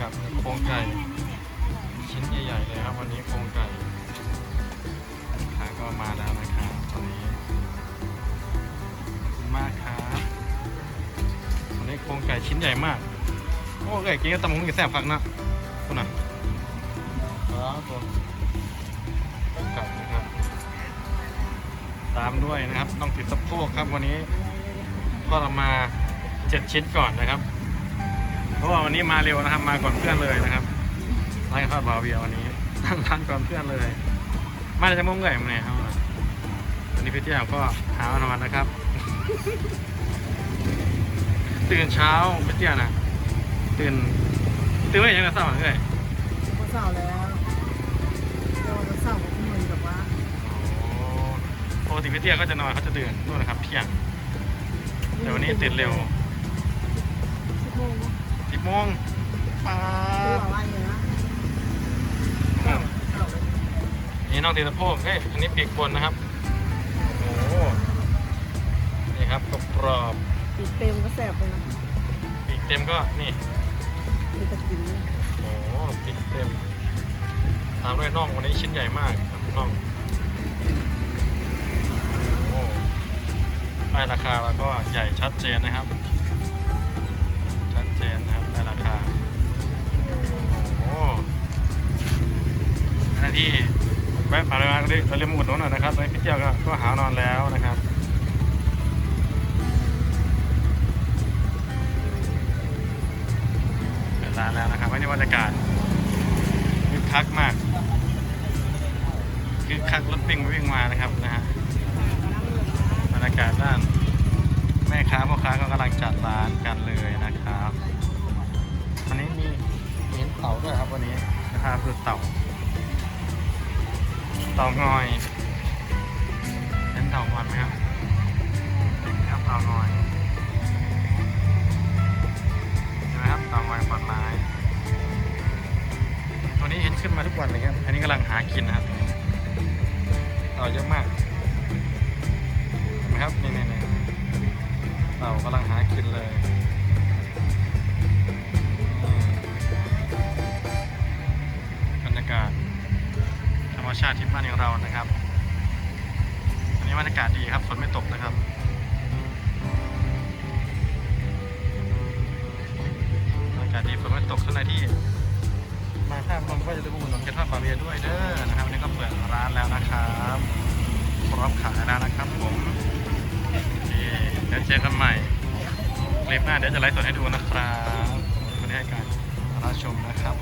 กับโครงไก่ชิ้นใหญ่ๆเลยครับ วันนี้โครงไก่ขาก็มาแล้วนะครับตอนนี้ขอบคุณมากครับวันนี้โครงไก่ชิ้นใหญ่มากโอ้ไก่กินกับตำหงกินแซ่บฟักนะคุณน่ะครับไก่ครับตามด้วยนะครับ ต้องติดสะโพกครับวันนี้ก็เรามาเจ็ดชิ้นก่อนนะครับ เพราะว่าวันนี้มาเร็วนะครับ มาก่อนเพื่อนเลยนะครับร้านข้าวบาเวียวันนี้ตั้งร้านก่อนเพื่อนเลย มาจากมุมเอ่ยมาเนี่ยครับวันนี้พี่เตี้ยก็หาวันวันนะครับ ตื่นเช้าพี่เตี้ยนะตื่นตื่นไม่ยังกระเซ้าเลยวันเสาร์แล้วเดี๋ยววันเสาร์ก็เหมือนกับว่าปกติพี่เตี้ยก็จะนอนเขาจะตื่นนู่นนะครับเที่ยงแต่วันนี้ตื่นเร็ว สิบโมงสิบโมงป้าตัวบอะไรเนี่ยนะอืมเสาร์เลยนี่น้องตีสะโพกเฮ้ยอันนี้ปีกบนนะครับ โอ้โหนี่ครับกรอบปีกเต็มก็แสบเลยนะๆปีกเต็มก็นี่มีตะกินโอ้โหปีกเต็มตามด้วยน่องวันนี้ชิ้นใหญ่มากครับน่องโอ้โหได้ราคาแล้วก็ใหญ่ชัดเจนนะครับ แวะผ่านมาก็ได้เราเรียนมาอุดหนุนหน่อยนะครับตอนนี้พี่เจ้าก็ก็หานอนแล้วนะครับเปิดร้านแล้วนะครับวันนี้บรรยากาศคึกคักมากคึกคักรถวิ่งไปวิ่งมานะครับนะฮะบรรยากาศด้านแม่ค้าพ่อค้าก็กำลังจัดร้านกันเลยนะครับวันนี้มีมีเห็นเต่าด้วยครับวันนี้นะครับคือเต่า เต่างอยเห็นเต่างอยไหมครับเห็นครับเต่างอยเห็นไหมครับเต่างอยปอดไม้ตัวนี้เห็นขึ้นมาทุกวันเลยครับ อันนี้กำลังหากินนะครับเต่าเยอะมากเห็นไหมครับนี่นี่นี่เต่ากำลังหากินเลย รมชาติที่บ้านของเรานะครับอันนี้บรรยากาศดีครับฝนไม่ตกนะครับบรรยากาศดีฝนไม่ตกท่านใดที่มาท่าพนมก็จะได้บุญหนุนเกทอดบาเบียด้วยเด้อนะครับวันนี้ก็เปิดร้านแล้วนะครับพร้อมขายแล้วนะครับผมเดี๋ยวเจอกันใหม่คลิปหน้าเดี๋ยวจะไลฟ์สดให้ดูนะครับคนให้การรับชมนะครับ